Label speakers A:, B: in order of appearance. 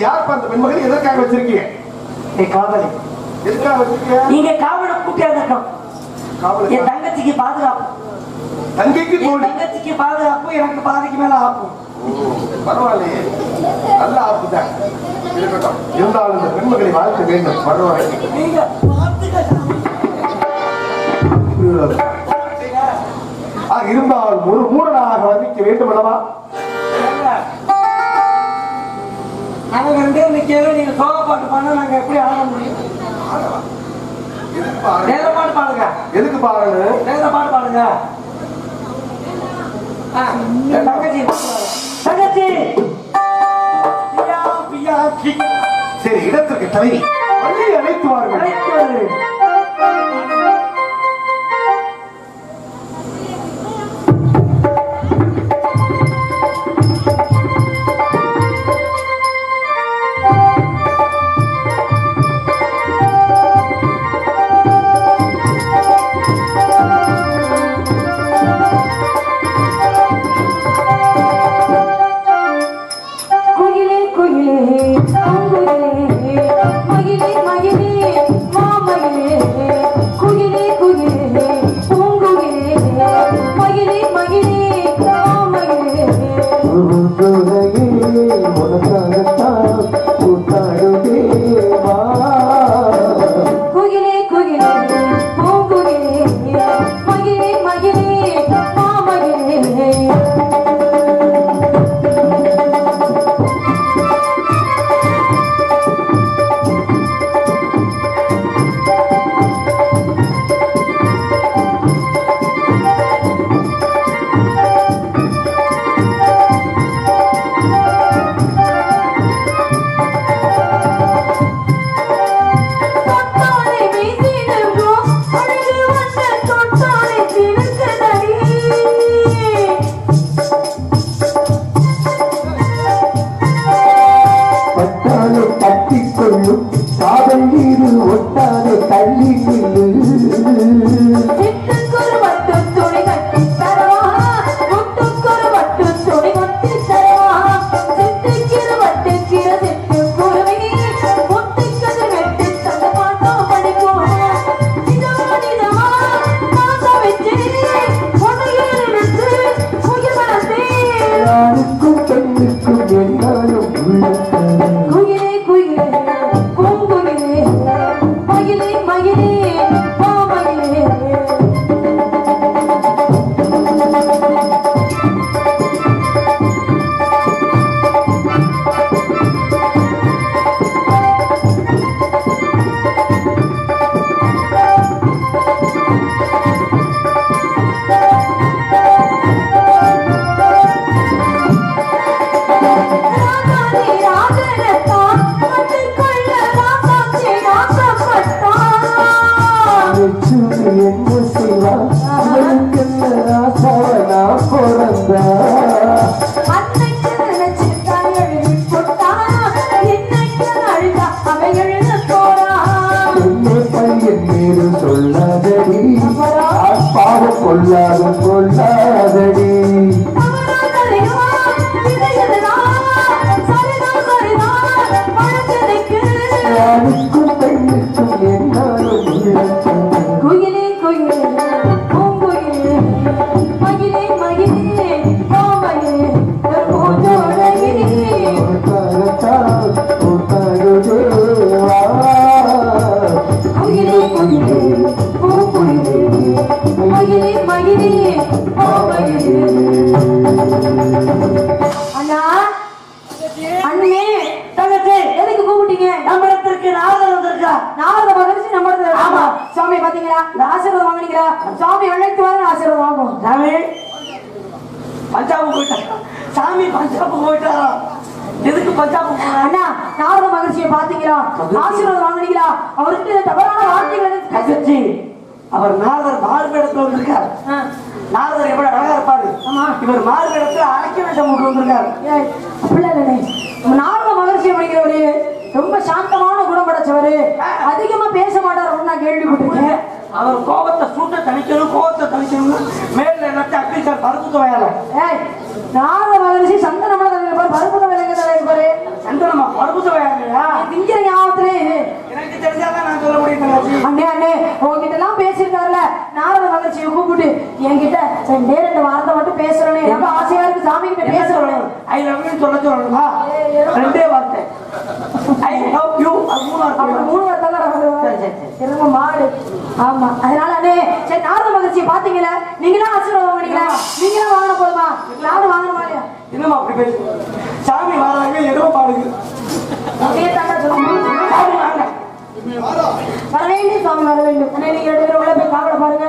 A: யார் அந்த பெண்மகள் எதற்காக வச்சிருக்கீங்க?
B: காவலி
A: எதுக்காக வச்சிருக்கீங்க?
B: நீங்க காவல கூட்டியா இருக்கணும்
A: காவல்
B: என் தங்கச்சிக்கு பாதுகாப்பு.
A: தங்கைக்கு
B: பாதுகாப்பு எனக்கு பாதைக்கு மேல ஆப்பும்
A: பரவாயில்லையே. நல்ல ஆப்பு தான். இருக்கட்டும். இருந்தாலும் வேண்டும். பரவாயில்லை.
B: நீங்க பார்த்துக்க
A: இருந்தாலும் ஒரு மூடனாக வந்திக்க வேண்டும் அல்லவா?
B: நாங்கள் ரெண்டே நிற்கவே நீங்கள் சோக பாட்டு பாடினா நாங்கள் எப்படி ஆட முடியும்? வேற பாட்டு பாடுங்க.
A: எதுக்கு பாடுங்க
B: வேற பாட்டு பாடுங்க. தங்கச்சி தங்கச்சி!
A: சரி இடத்திற்கு தலைவி அழைத்து வாருங்கள்.
C: தானே தட்டி கொள்ளும் காதல் நீரு ஒட்டாத
B: தள்ளி கொள்ளு நாரதர் வந்திருக்கா
C: நாரத மகரிஷி நம்ம இடத்துல ஆமா. சாமி பாத்தீங்களா? ஆசீர்வாதம் வாங்குனீங்களா? சாமி அழைத்து வர ஆசீர்வாதம் வாங்குவோம்.
B: சாமி பஞ்சாபு போயிட்டாரா. சாமி பஞ்சாபு போயிட்டாரா? எதுக்கு பஞ்சாபு
C: அண்ணா நாரத மகரிஷியை பாத்தீங்களா? ஆசீர்வாதம் வாங்குனீங்களா? அவருக்கு தவறான வார்த்தைகள்
B: கஜச்சி அவர் நாரதர் மாறுபடத்துல வந்திருக்கார். நாரதர் எவ்வளவு அழகா இருப்பாரு.
C: ஆமா.
B: இவர் மாறுபடத்துல அரைக்க வேஷம் போட்டு வந்திருக்காரு.
C: அப்படிலாம் நாரத மகரிஷி அப்படிங்கிறவரு ரொம்ப சாந்தமான குணம் படைச்சவரு. அதிகமா பேச மாட்டார் நான் கேள்விப்பட்டிருக்கேன்.
B: அவர் கோபத்தை சூட்டை தணிக்கணும் கோபத்தை தணிக்கணும். மேல எல்லாத்தையும் அக்ரிசார் பருப்பு துவையால.
C: ஏய் நாரத மகரிஷி சந்தனமான தலைவர் இருப்பார் பருப்பு விலங்கு தலைவர் இருப்பாரு
B: சந்தனமா பருப்பு துவையாலையா?
C: திங்கிற ஞாபகத்திலே.
B: எனக்கு தெரிஞ்சாதான் நான் சொல்ல முடியும்
C: அண்ணே அண்ணே உங்ககிட்ட எல்லாம் பேசியிருக்காருல்ல. நாரத மகிழ்ச்சியை கூப்பிட்டு என்கிட்ட ரெண்டே ரெண்டு வார்த்தை மட்டும் பேசுறேனே. ரொம்ப ஆசையா இருக்கு சாமி கிட்ட
B: சொல்லணும் ஐ லவ் யூ சொல்ல சொல்லணுமா? ரெண்டே வார்த்தை. ஐ லவ் யூ அது மூணு வார்த்தை
C: மூணு வார்த்தை தான்
B: சரி, சரி, சரி.
C: திரும்ப மாடு ஆமா. அதனால அண்ணே சரி நாரத மகிழ்ச்சியை பாத்தீங்களா நீங்களா ஆசீர்வாதம் வாங்கினீங்களா நீங்களா வாங்கின போதுமா? நானும் வாங்கணுமா இல்லையா?
B: என்னம்மா அப்படி பேசு? சாமி வராங்க எருவ பாடுது.
C: வர வேண்டும் சாமி வர வேண்டும் அண்ணே நீங்க ரெண்டு பேரும் உள்ள போய் சாப்பிட பாருங்க.